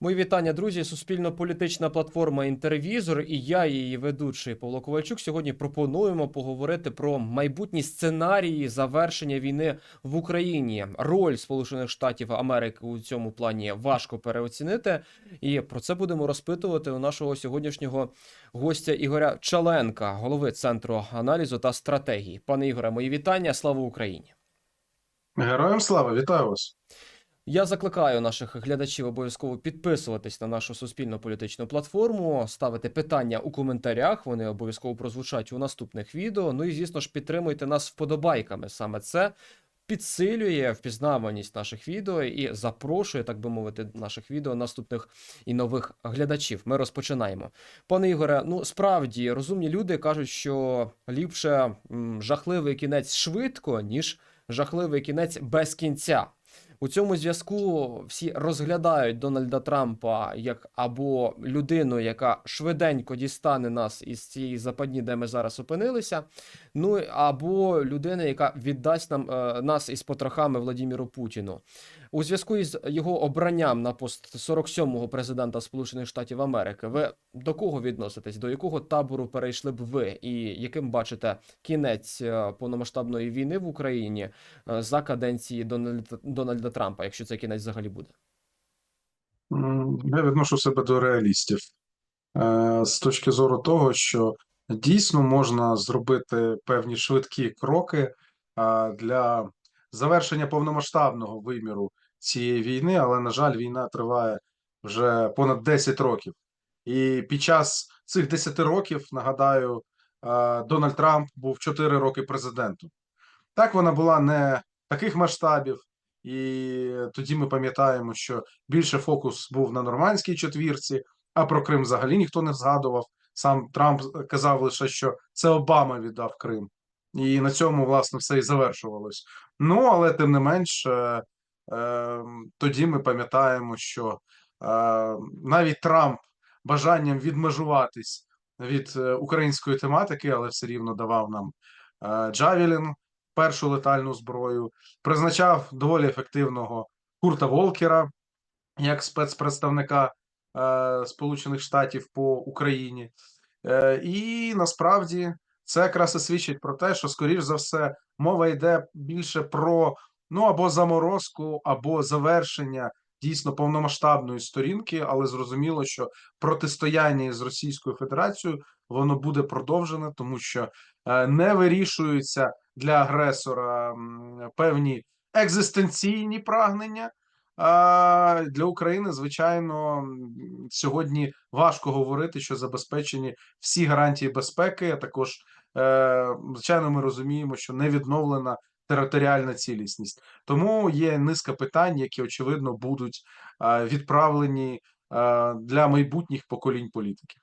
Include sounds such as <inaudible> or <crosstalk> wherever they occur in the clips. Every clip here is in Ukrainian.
Мої вітання, друзі. Суспільно-політична платформа Інтервізор і я, її ведучий Павло Ковальчук. Сьогодні пропонуємо поговорити про майбутні сценарії завершення війни в Україні. Роль Сполучених Штатів Америки у цьому плані важко переоцінити. І про це будемо розпитувати у нашого сьогоднішнього гостя Ігоря Чаленка, голови центру аналізу та стратегії. Пане Ігоре, мої вітання. Слава Україні! Героям слава, вітаю вас. Я закликаю наших глядачів обов'язково підписуватись на нашу суспільну політичну платформу, ставити питання у коментарях. Вони обов'язково прозвучать у наступних відео. Ну і звісно ж підтримуйте нас вподобайками. Саме це підсилює впізнаваність наших відео і запрошує, так би мовити, наших відео наступних і нових глядачів. Ми розпочинаємо. Пане Ігоре, ну справді розумні люди кажуть, що ліпше жахливий кінець швидко, ніж жахливий кінець без кінця. У цьому зв'язку всі розглядають Дональда Трампа як або людину, яка швиденько дістане нас із цієї западні, де ми зараз опинилися. Ну або людина, яка віддасть нам е, нас із потрохами Владіміру Путіну. У зв'язку із його обранням на пост 47-го президента Сполучених Штатів Америки. Ви до кого відноситесь? До якого табору перейшли б ви? І яким бачите кінець е, повномасштабної війни в Україні е, за каденції Дональда, Дональда Трампа, якщо цей кінець взагалі буде? Я відношу себе до реалістів Е, з точки зору того, що дійсно можна зробити певні швидкі кроки е, для завершення повномасштабного виміру цієї війни, але, на жаль, війна триває вже понад 10 років. І під час цих 10 років, нагадаю, е, Дональд Трамп був 4 роки президентом. Так вона була не таких масштабів, і тоді ми пам'ятаємо, що більше фокус був на нормандській четвірці, а про Крим взагалі ніхто не згадував. Сам Трамп казав лише, що це Обама віддав Крим, і на цьому власне все і завершувалось. Ну але тим не менш, е, е, тоді ми пам'ятаємо, що е, навіть Трамп бажанням відмежуватись від е, української тематики, але все рівно давав нам е, Джавелін, першу летальну зброю, призначав доволі ефективного Курта Волкера як спецпредставника е, Сполучених Штатів по Україні. Е, і насправді це якраз і свідчить про те, що, скоріш за все, мова йде більше про ну або заморозку, або завершення дійсно повномасштабної сторінки, але зрозуміло, що протистояння з Російською Федерацією воно буде продовжене, тому що е, не вирішуються для агресора певні екзистенційні прагнення. А для України, звичайно, сьогодні важко говорити, що забезпечені всі гарантії безпеки. А також, е, звичайно, ми розуміємо, що не відновлена територіальна цілісність. Тому є низка питань, які очевидно будуть відправлені для майбутніх поколінь політиків.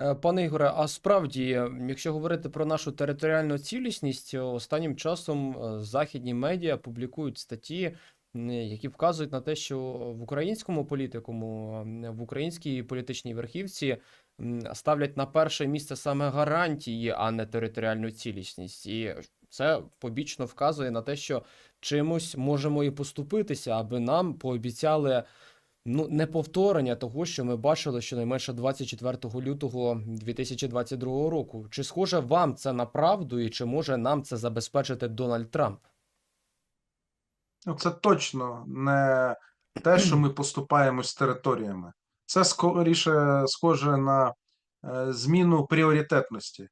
Е, Пане Ігоре, а справді, якщо говорити про нашу територіальну цілісність, останнім часом е, західні медіа публікують статті, які вказують на те, що в українському політикуму, в українській політичній верхівці ставлять на перше місце саме гарантії, а не територіальну цілісність. І це побічно вказує на те, що чимось можемо і поступитися, аби нам пообіцяли ну, не повторення того, що ми бачили щонайменше 24 лютого 2022 року. Чи схоже вам це на правду, і чи може нам це забезпечити Дональд Трамп? Ну, це точно не те, що ми поступаємось з територіями. Це скоріше схоже на е, зміну пріоритетності.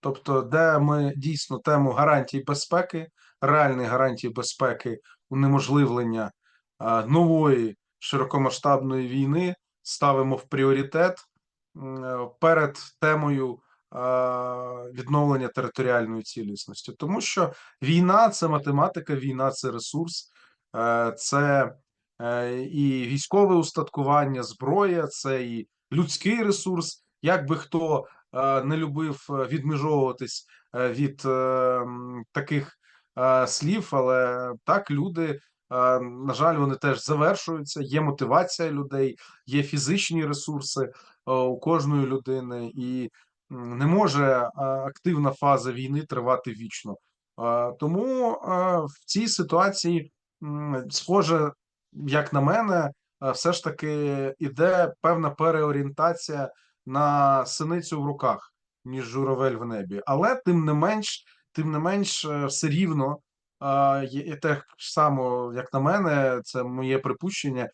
Тобто, де ми дійсно тему гарантій безпеки, реальних гарантій безпеки, унеможливлення е, нової широкомасштабної війни ставимо в пріоритет е, перед темою відновлення територіальної цілісності. Тому що війна це математика, війна це ресурс, е, це е, і військове устаткування, зброя, це і людський ресурс. Як би хто не любив відмежовуватись від таких слів, але так люди, на жаль, вони теж завершуються. Є мотивація людей, є фізичні ресурси е, у кожної людини, і не може е, активна фаза війни тривати вічно. Е, Тому е, в цій ситуації, схоже, як на мене, е, все ж таки іде певна переорієнтація на синицю в руках, ніж журавель в небі. Але тим не менш, тим не менш, е, все рівно е, і так само, як на мене, це моє припущення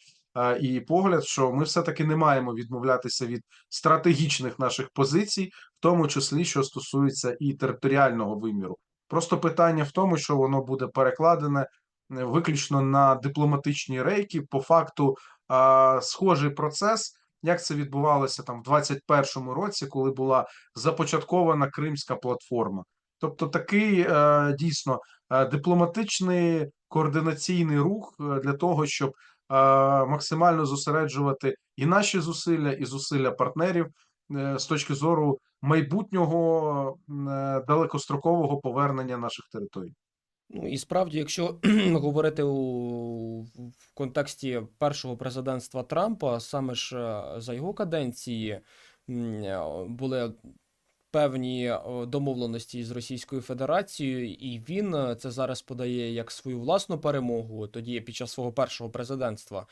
і погляд, що ми все-таки не маємо відмовлятися від стратегічних наших позицій, в тому числі що стосується і територіального виміру. Просто питання в тому, що воно буде перекладене е, виключно на дипломатичні рейки. По факту, схожий процес, як це відбувалося там в 21-му році, коли була започаткована Кримська платформа. Тобто такий е, дійсно е, дипломатичний координаційний рух е, для того, щоб максимально зосереджувати і наші зусилля, і зусилля партнерів з точки зору майбутнього далекострокового повернення наших територій. Ну і справді, якщо <clears throat> говорити у в контексті першого президентства Трампа, саме ж за його каденції були певні е, домовленості з Російською Федерацією, і він е, це зараз подає як свою власну перемогу. Тоді під час свого першого президентства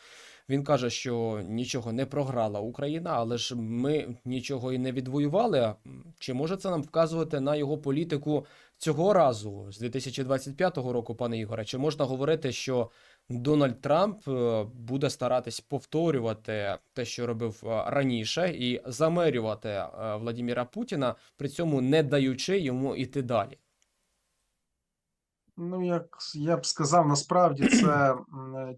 він каже, що нічого не програла Україна, але ж ми нічого і не відвоювали. Чи може це нам вказувати на його політику цього разу, з 2025 року, пане Ігоре? Чи можна говорити, що Дональд Трамп е, буде старатись повторювати те, що робив е, раніше, і замерювати е, Владіміра Путіна, при цьому не даючи йому іти далі? Ну, як я б сказав, насправді це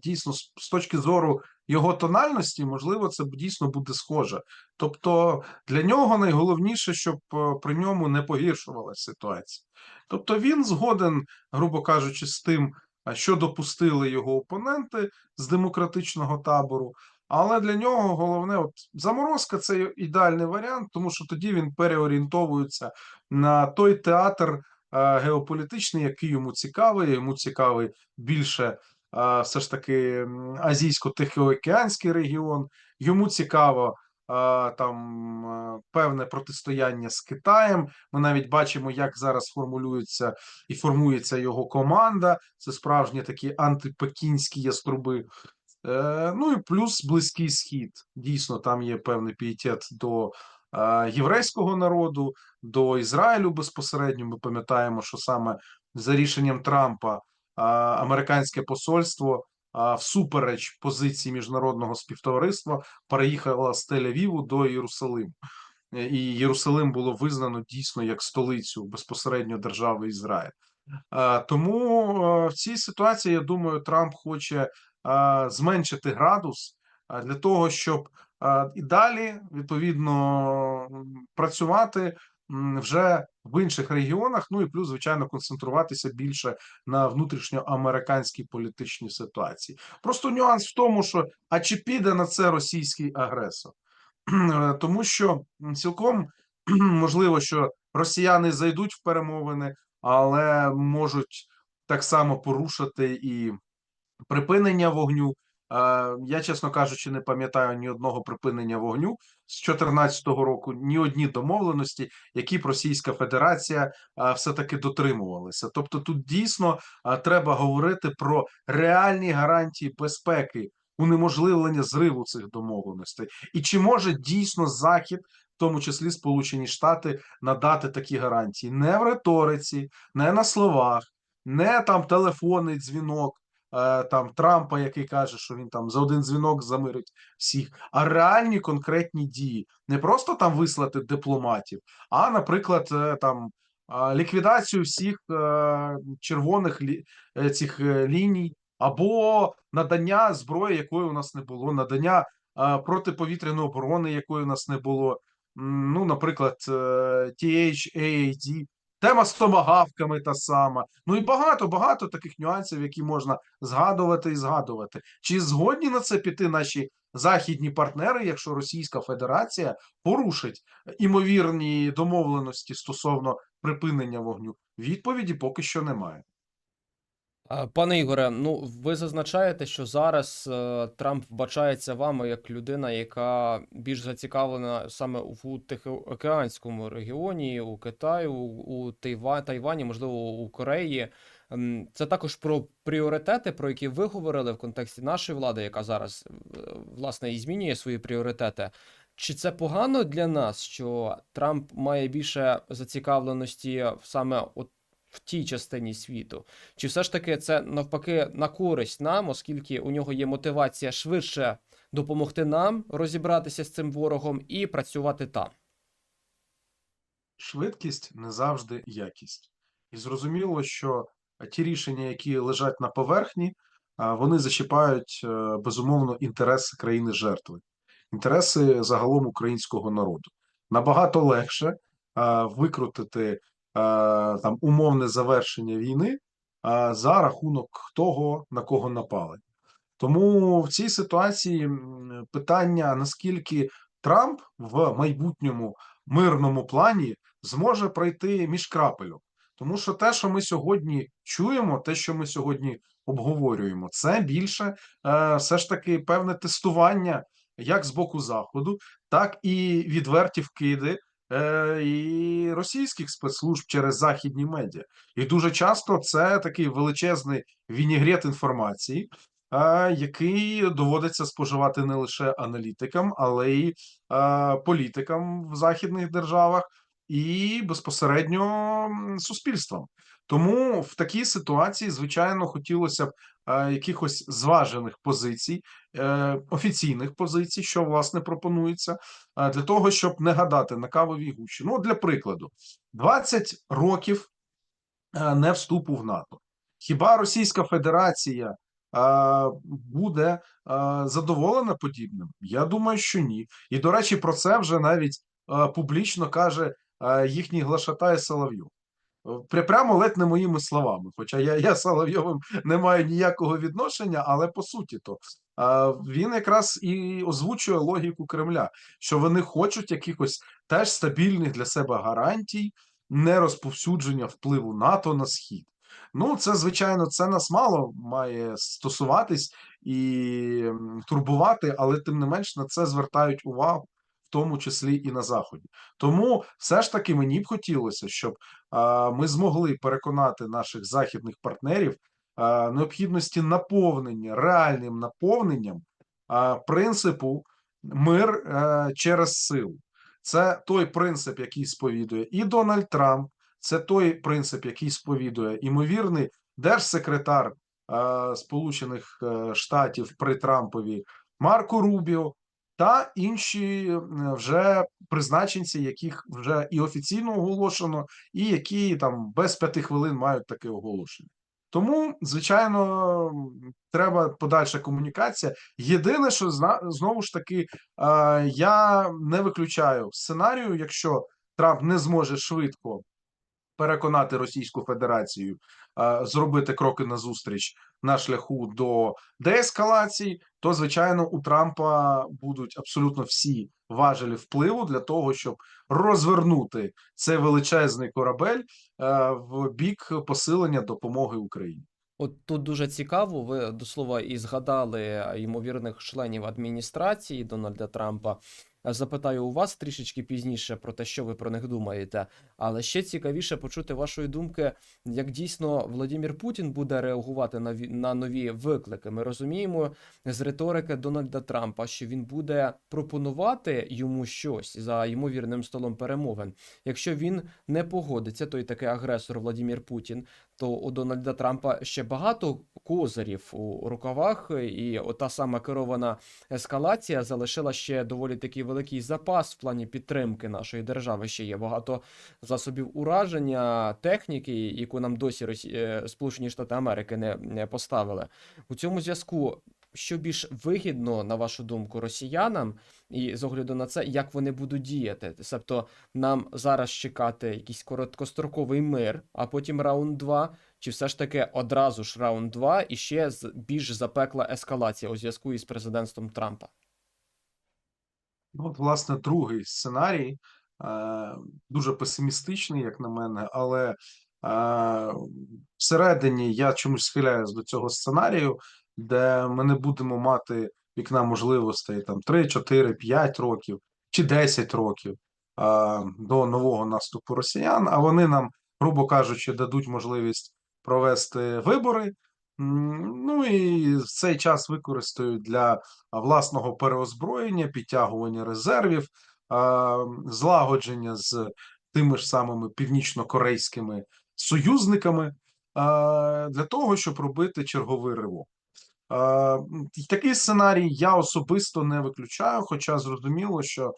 дійсно з точки зору його тональності, можливо, це дійсно буде схоже. Тобто для нього найголовніше, щоб при ньому не погіршувалася ситуація. Тобто він згоден, грубо кажучи, з тим, що допустили його опоненти з демократичного табору. Але для нього головне, от заморозка це ідеальний варіант, тому що тоді він переорієнтовується на той театр е, геополітичний, який йому цікавий. Йому цікавий більше е, все ж таки азійсько-тихоокеанський регіон. Йому цікаво е, там е, певне протистояння з Китаєм. Ми навіть бачимо, як зараз формулюється і формується його команда. Це справжні такі антипекінські яструби. Е, ну і плюс Близький Схід. Дійсно, там є певний пієтет до е, єврейського народу, до Ізраїлю безпосередньо. Ми пам'ятаємо, що саме за рішенням Трампа американське посольство всупереч позиції міжнародного співтовариства переїхало з Тель-Авіву до Єрусалиму. Е, І Єрусалим було визнано дійсно як столицю безпосередньо держави Ізраїль. Е, Тому е, в цій ситуації, я думаю, Трамп хоче зменшити градус для того, щоб і далі відповідно працювати вже в інших регіонах. Ну і плюс, звичайно, концентруватися більше на внутрішньоамериканській політичній ситуації. Просто нюанс в тому, що а чи піде на це російський агресор? Е, Тому що цілком можливо, що росіяни зайдуть в перемовини, але можуть так само порушити і припинення вогню. Е, Я, чесно кажучи, не пам'ятаю ні одного припинення вогню з 2014 року, ні одні домовленості, які б Російська Федерація е, все-таки дотримувалася. Тобто, тут дійсно е, треба говорити про реальні гарантії безпеки, унеможливлення зриву цих домовленостей. І чи може дійсно Захід, в тому числі Сполучені Штати, надати такі гарантії не в риториці, не на словах, не там телефонний дзвінок там Трампа, який каже, що він там за один дзвінок замирить всіх, а реальні конкретні дії, не просто там вислати дипломатів, а, наприклад, е, там е, ліквідацію всіх е, червоних лі, е, цих е, ліній, або надання зброї, якої у нас не було, надання е, протиповітряної оборони, якої у нас не було. Ну, наприклад, е, THAAD, тема з томагавками та сама. Ну і багато багато таких нюансів, які можна згадувати і згадувати. Чи згодні на це піти наші західні партнери, якщо Російська Федерація порушить імовірні домовленості стосовно припинення вогню? Відповіді поки що немає. А, Пане Ігоре, ну ви зазначаєте, що зараз е, Трамп вбачається вами як людина, яка більш зацікавлена саме у Тихоокеанському регіоні, у Китаю, у Тайва, Тайвані, можливо, у Кореї. Це також про пріоритети, про які ви говорили в контексті нашої влади, яка зараз е, власне і змінює свої пріоритети. Чи це погано для нас, що Трамп має більше зацікавленості саме от в тій частині світу? Чи все ж таки це навпаки на користь нам, оскільки у нього є мотивація швидше допомогти нам розібратися з цим ворогом і працювати там? Швидкість не завжди якість. І зрозуміло, що ті рішення, які лежать на поверхні, вони зачіпають е, безумовно інтереси країни жертви, інтереси загалом українського народу. Набагато легше викрутити там умовне завершення війни за рахунок того, на кого напали. Тому в цій ситуації питання, наскільки Трамп в майбутньому мирному плані зможе пройти між крапельок. Тому що те, що ми сьогодні чуємо, те, що ми сьогодні обговорюємо, це більше е, все ж таки певне тестування як з боку Заходу, так і відверті вкиди е, і російських спецслужб через західні медіа. І дуже часто це такий величезний вінігрет інформації, е, який доводиться споживати не лише аналітикам, але й е, політикам в західних державах і безпосередньо суспільствам. Тому в такій ситуації, звичайно, хотілося б е, якихось зважених позицій, е, офіційних позицій, що власне пропонується, е, для того, щоб не гадати на кавовій гущі. Ну, для прикладу, 20 років не вступу в НАТО. Хіба Російська Федерація буде задоволена подібним? Я думаю, що ні. І до речі, про це вже навіть публічно каже їхній глашатай Соловйов. Пря- Прямо ледь не моїми словами. Хоча я, я Соловйовим не маю ніякого відношення, але по суті то він якраз і озвучує логіку Кремля, що вони хочуть якихось теж стабільних для себе гарантій, не розповсюдження впливу НАТО на схід. Ну, це звичайно, це нас мало має стосуватись і турбувати, але тим не менш на це звертають увагу, в тому числі і на заході. Тому все ж таки мені б хотілося, щоб ми змогли переконати наших західних партнерів необхідності наповнення реальним наповненням принципу мир е, через силу. Це той принцип, який сповідує і Дональд Трамп, це той принцип, який сповідує імовірний держсекретар е, Сполучених е, Штатів при Трампові Марко Рубіо та інші вже призначенці, яких вже і офіційно оголошено, і які там без п'яти хвилин мають таке оголошення. Тому, звичайно, треба подальша комунікація. Єдине, що знову ж таки, я не виключаю сценарію, якщо Трамп не зможе швидко переконати Російську Федерацію зробити кроки назустріч на шляху до деескалації, то звичайно у Трампа будуть абсолютно всі важелі впливу для того, щоб розвернути цей величезний корабель е, в бік посилення допомоги Україні. От тут дуже цікаво, ви до слова і згадали е, ймовірних членів адміністрації Дональда Трампа. Е, Запитаю у вас трішечки пізніше про те, що ви про них думаєте. Але ще цікавіше почути вашої думки, як дійсно Владимир Путін буде реагувати на на нові виклики. Ми розуміємо з риторики Дональда Трампа, що він буде пропонувати йому щось за ймовірним столом перемовин. Якщо він не погодиться, той такий агресор Владимир Путін, то у Дональда Трампа ще багато козирів у рукавах, і ота сама керована ескалація залишила ще доволі такий великий запас в плані підтримки нашої держави. Ще є багато засобів ураження, техніки, яку нам досі Росі... е, Сполучені Штати Америки не поставили. У цьому зв'язку. Що більш вигідно, на вашу думку, росіянам, і з огляду на це, як вони будуть діяти? Тобто нам зараз чекати якийсь короткостроковий мир, а потім раунд 2, чи все ж таки одразу ж раунд 2 і ще більш запекла ескалація у зв'язку із президентством Трампа? Ну, от, власне, другий сценарій е, дуже песимістичний, як на мене, але е, всередині я чомусь схиляюсь до цього сценарію, де ми не будемо мати вікна можливостей там 3, 4, 5 років чи 10 років е, до нового наступу росіян, а вони нам, грубо кажучи, дадуть можливість провести вибори. Ну і цей час використають для власного переозброєння, підтягування резервів, а, злагодження з тими ж самими північно-корейськими союзниками а, для того, щоб робити черговий ривок. І Такий сценарій я особисто не виключаю, хоча зрозуміло, що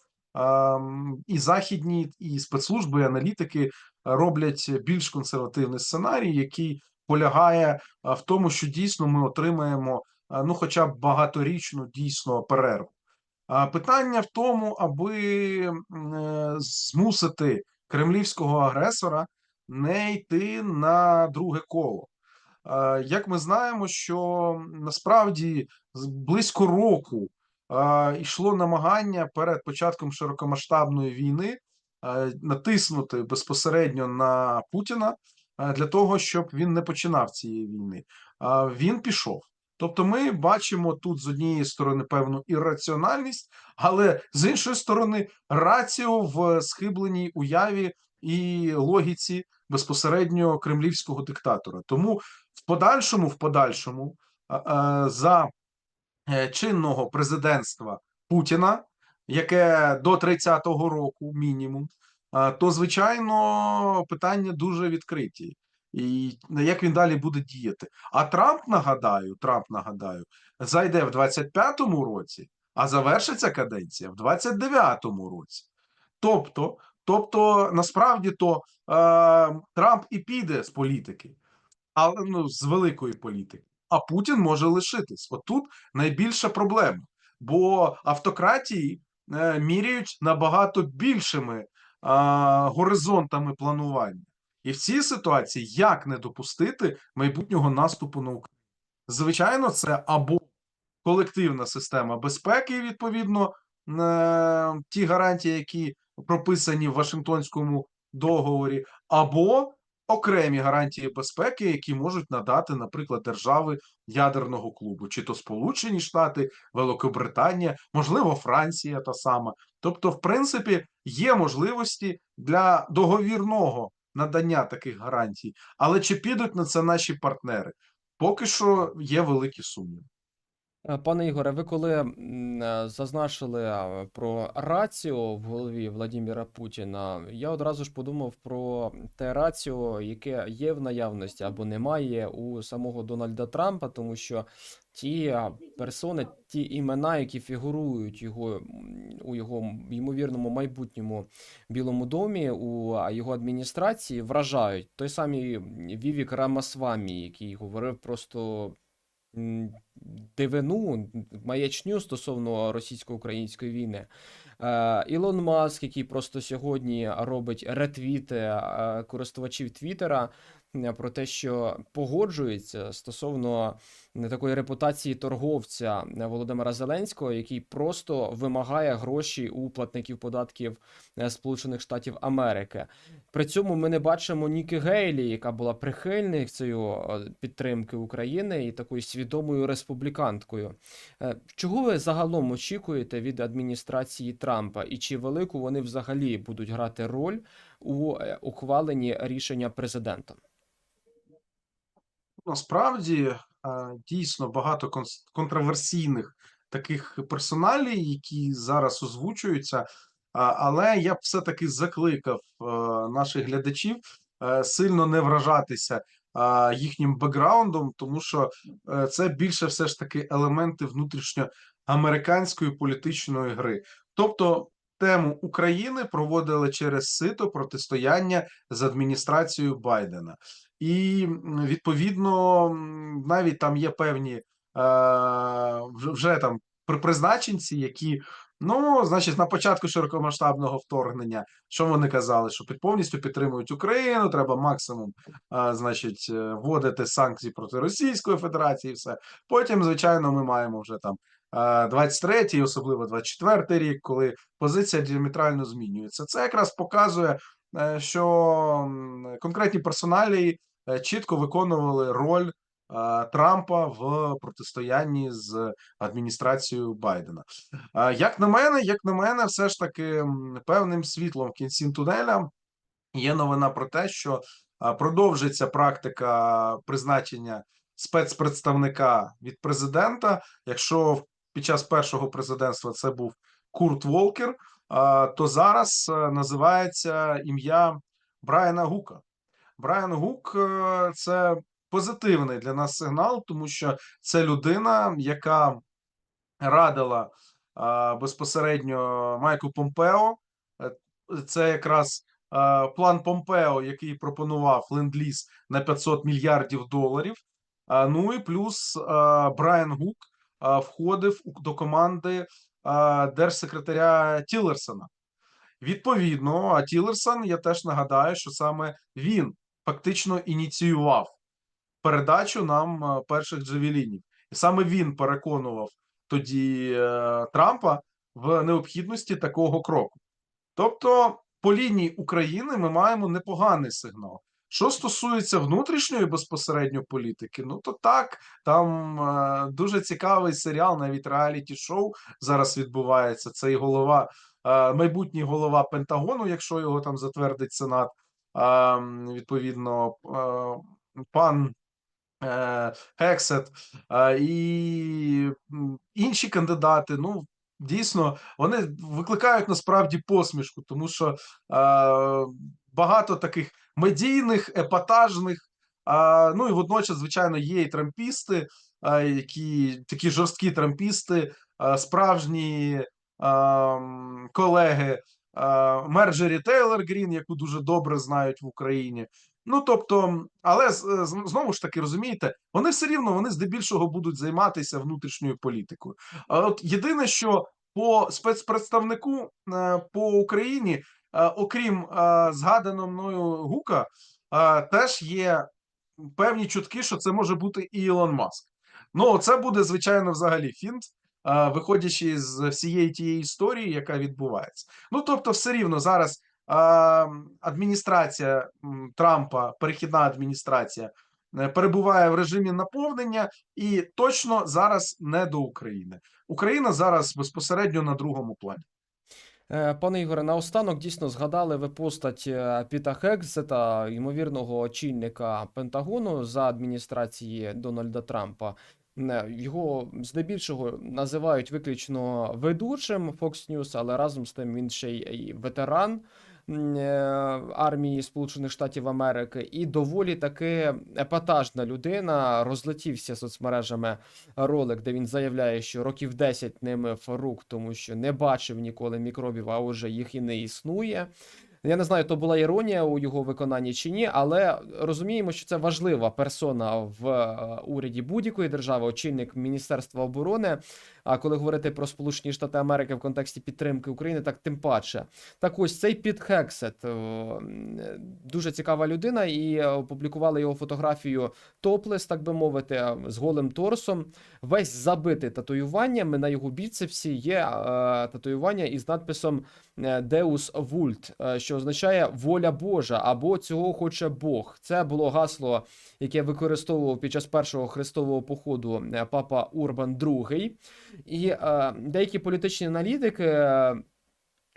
і західні, і спецслужби, і аналітики роблять більш консервативний сценарій, який полягає в тому, що дійсно ми отримаємо ну, хоча б багаторічну дійсно перерву. Питання в тому, аби е, змусити кремлівського агресора не йти на друге коло. Як ми знаємо, що насправді близько року йшло намагання перед початком широкомасштабної війни натиснути безпосередньо на Путіна для того, щоб він не починав цієї війни. Він пішов. Тобто, ми бачимо тут з однієї сторони певну ірраціональність, але з іншої сторони раціо в схибленій уяві і логіці безпосередньо кремлівського диктатора. Тому подальшому, в подальшому, е, е, за е, чинного президентства Путіна, яке до 30-го року мінімум, то звичайно питання дуже відкриті. І як він далі буде діяти? А Трамп, нагадаю, Трамп, нагадаю, зайде в 25-му році, а завершиться каденція в 29-му році. Тобто, тобто, насправді то е, Трамп і піде з політики, але ну, з великої політики. А Путін може лишитись. Отут найбільша проблема, бо автократії е, міряють набагато більшими е, горизонтами планування. І в цій ситуації як не допустити майбутнього наступу на Україну? Звичайно, це або колективна система безпеки, відповідно, е, ті гарантії, які прописані в Вашингтонському договорі, або окремі гарантії безпеки, які можуть надати, наприклад, держави ядерного клубу, чи то Сполучені Штати, Великобританія, можливо, Франція та сама. Тобто, в принципі, є можливості для договірного надання таких гарантій, але чи підуть на це наші партнери? Поки що є великі сумніви. Е, Пане Ігоре, ви коли е, зазначили про раціо в голові Владіміра Путіна, я одразу ж подумав про те раціо, яке є в наявності або немає у самого Дональда Трампа, тому що ті персони, ті імена, які фігурують його у його ймовірному майбутньому Білому домі, у його адміністрації, вражають. Той самий Вівік Рамасвамі, який говорив просто дивину, маячню стосовно російсько-української війни. Е, Ілон Маск, який просто сьогодні робить ретвіти е, користувачів Твіттера про те, що погоджується стосовно не такої репутації торговця е, Володимира Зеленського, який просто вимагає гроші у платників податків е, Сполучених Штатів Америки. При цьому ми не бачимо Ніки Гейлі, яка була прихильницею е, підтримки України і такою свідомою республіканткою. Е, Чого ви загалом очікуєте від адміністрації Трампа, і чи велику вони взагалі будуть грати роль у е, ухваленні рішення президентом? Насправді е, дійсно багато контроверсійних таких персоналій, які зараз озвучуються. Але я б все-таки закликав е, наших глядачів е, сильно не вражатися їхнім бекграундом, тому що це більше все ж таки елементи внутрішньоамериканської політичної гри. Тобто тему України проводили через сито протистояння з адміністрацією Байдена. І відповідно навіть там є певні е, вже, вже там при- призначенці, які ну, значить, на початку широкомасштабного вторгнення, що вони казали, що під повністю підтримують Україну, треба максимум, е, значить, е, вводити санкції проти Російської Федерації. і Все потім, звичайно, ми маємо вже там. е, 23-й, особливо 24-й рік, коли позиція діаметрально змінюється. Це якраз показує, що конкретні персоналії е, чітко виконували роль е, Трампа в протистоянні з адміністрацією Байдена. Е, Як на мене, як на мене, все ж таки певним світлом в кінці тунеля є новина про те, що продовжиться практика призначення спецпредставника від президента. Якщо під час першого президентства це був Курт Волкер, то зараз е, називається ім'я Брайана Гука. Брайан Гук е, це позитивний для нас сигнал, тому що це людина, яка радила безпосередньо Майку Помпео. Е, Це якраз план Помпео, який пропонував ленд-ліз на 500 мільярдів доларів. Ну і плюс Брайан Гук входив до команди держсекретаря Тілерсона. Відповідно, а Тілерсон, я теж нагадаю, що саме він фактично ініціював передачу нам е, перших джавелінів. І саме він переконував тоді е, Трампа в необхідності такого кроку. Тобто, по лінії України ми маємо непоганий сигнал. Що стосується внутрішньої безпосередньо політики, ну то так, там е, дуже цікавий серіал, навіть реаліті-шоу зараз відбувається. Це і голова, е, майбутній голова Пентагону, якщо його там затвердить Сенат. Відповідно, пан Гексет е, і інші кандидати. Ну, дійсно, вони викликають насправді посмішку, тому що багато таких медійних, епатажних. Ну і водночас, звичайно, є і трампісти, які такі жорсткі трампісти, справжні колеги а, Мерджері Тейлор Грін, яку дуже добре знають в Україні. Ну тобто, але з- знову ж таки розумієте, вони все рівно вони здебільшого будуть займатися внутрішньою політикою. От єдине, що по спецпредставнику е, по Україні, е, окрім е, згаданого мною Гука, е, теж є певні чутки, що це може бути і Ілон Маск. Ну, це буде звичайно взагалі фінт, е, виходячи з всієї тієї історії, яка відбувається. Ну тобто, все рівно зараз адміністрація Трампа, перехідна адміністрація, е, перебуває в режимі наповнення, і точно зараз не до України. Україна зараз безпосередньо на другому плані. Е, Пане Ігоре, наостанок дійсно згадали ви постать е, Піта Хексета, ймовірного очільника Пентагону за адміністрації Дональда Трампа. Його здебільшого називають виключно ведучим Fox News, але разом з тим він ще й ветеран е, армії Сполучених Штатів Америки, і доволі таки епатажна людина. Розлетівся соцмережами ролик, де він заявляє, що років 10 не мив рук, тому що не бачив ніколи мікробів, а вже їх і не існує. Я не знаю, то була іронія у його виконанні чи ні, але розуміємо, що це важлива персона в е, уряді будь-якої держави, очільник Міністерства оборони. А коли говорити про Сполучені Штати Америки в контексті підтримки України, так тим паче. Так ось цей Піт Хексет, дуже цікава людина, і опублікували його фотографію топлес, так би мовити, з голим торсом. Весь забитий татуюваннями на його біцепсі є е, татуювання із надписом Deus Vult, е, що означає воля Божа або цього хоче Бог. Це було гасло, яке використовував під час першого хрестового походу е, папа Урбан II. І е, деякі політичні аналітики, е,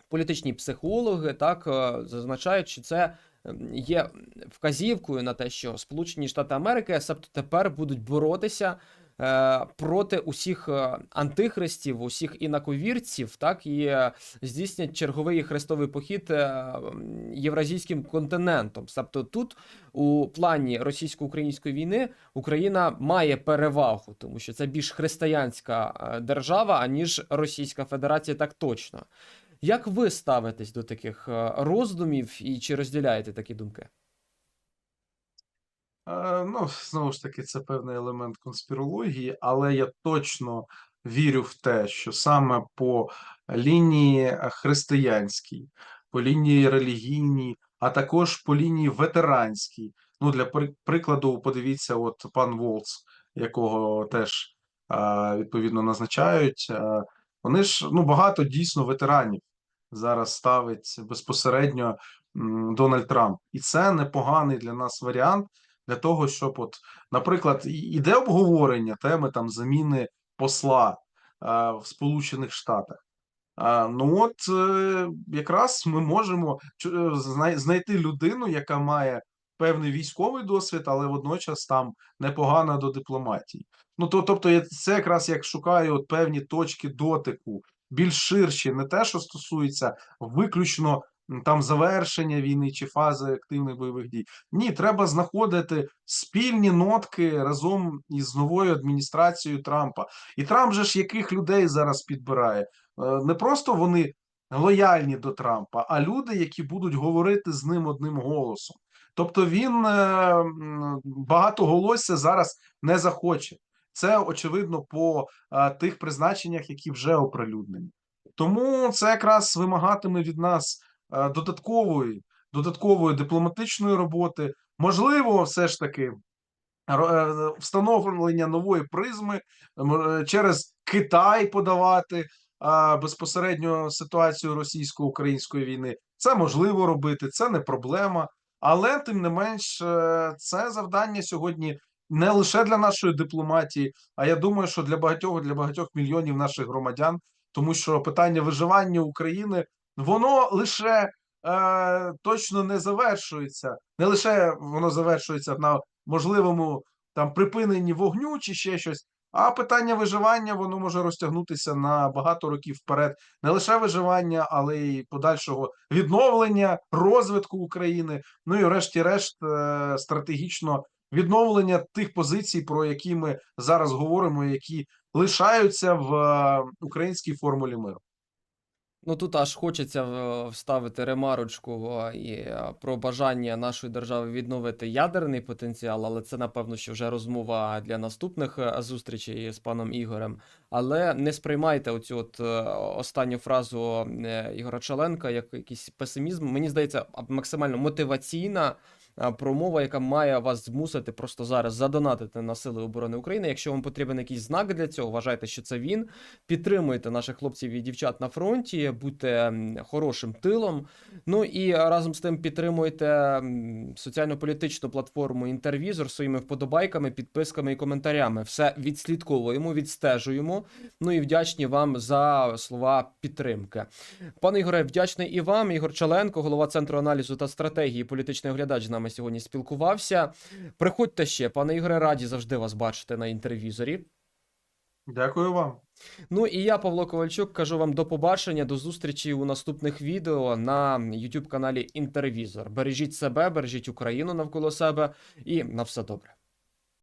політичні психологи так е, зазначають, що це ем, є вказівкою на те, що Сполучені Штати Америки себто тепер будуть боротися проти усіх е, антихристів, усіх інаковірців, так і е, здійснять черговий хрестовий похід е, євразійським континентом. Тобто тут у плані російсько-української війни Україна має перевагу, тому що це більш християнська е, держава, аніж Російська Федерація, так точно. Як ви ставитесь до таких е, роздумів і чи розділяєте такі думки? Е, Ну, знову ж таки, це певний елемент конспірології, але я точно вірю в те, що саме по лінії е, християнській, по лінії релігійній, а також по лінії ветеранській. Ну, для прикладу, подивіться, от пан Волц, якого теж е, відповідно назначають. Вони ж ну багато дійсно ветеранів зараз ставить безпосередньо Дональд Трамп, і це непоганий для нас варіант для того, щоб, от, наприклад, іде обговорення теми там заміни посла а, в Сполучених Штатах. А, ну от е, якраз ми можемо е, знайти людину, яка має певний військовий досвід, але водночас там непогана до дипломатії. Ну то, тобто, це якраз як шукаю от певні точки дотику, більш ширші, не те, що стосується виключно там завершення війни чи фази активних бойових дій. Ні, треба знаходити спільні нотки разом із новою адміністрацією Трампа. І Трамп же ж яких людей зараз підбирає? Е, Не просто вони лояльні до Трампа, а люди, які будуть говорити з ним одним голосом. Тобто він е, м, багатоголосся зараз не захоче. Це очевидно по е, тих призначеннях, які вже оприлюднені. Тому це якраз вимагатиме від нас додаткової, додаткової дипломатичної роботи. Можливо, все ж таки е, встановлення нової призми е, через Китай подавати безпосередньо ситуацію російсько-української війни. Це можливо робити, це не проблема. Але тим не менш, е, це завдання сьогодні не лише для нашої дипломатії, а я думаю, що для багатьох для багатьох мільйонів наших громадян, тому що питання виживання України воно лише е, точно не завершується, не лише воно завершується на можливому там припиненні вогню чи ще щось. А питання виживання воно може розтягнутися на багато років вперед. Не лише виживання, але й подальшого відновлення, розвитку України. Ну і врешті-решт, е, стратегічно відновлення тих позицій, про які ми зараз говоримо, які лишаються в е, українській формулі миру. Ну тут аж хочеться е, вставити ремарочку е, і е, про бажання нашої держави відновити ядерний потенціал, але це напевно що вже розмова для наступних зустрічей з паном Ігорем. Але не сприймайте оцю от останню фразу Ігора Чаленка як якийсь песимізм. Мені здається, максимально мотиваційна. Е, Промова, яка має вас змусити просто зараз задонатити на Сили оборони України. Якщо вам потрібен якийсь знак для цього, вважайте, що це він. Підтримуйте наших хлопців і дівчат на фронті, будьте хорошим тилом. Ну і разом з тим підтримуйте соціально-політичну платформу Інтервізор своїми вподобайками, підписками і коментарями. Все відслідковуємо, відстежуємо. Ну і вдячні вам за слова підтримки. Пане Ігоре, вдячний і вам. Ігор Чаленко, голова центру аналізу та стратегії, політичний оглядач з нами сьогодні спілкувався. Приходьте ще, пане Ігоре, раді завжди вас бачити на інтервізорі. Дякую вам. Ну і я, Павло Ковальчук, кажу вам до побачення, до зустрічі у наступних відео на YouTube каналі Інтервізор. Бережіть себе, бережіть Україну навколо себе і на все добре.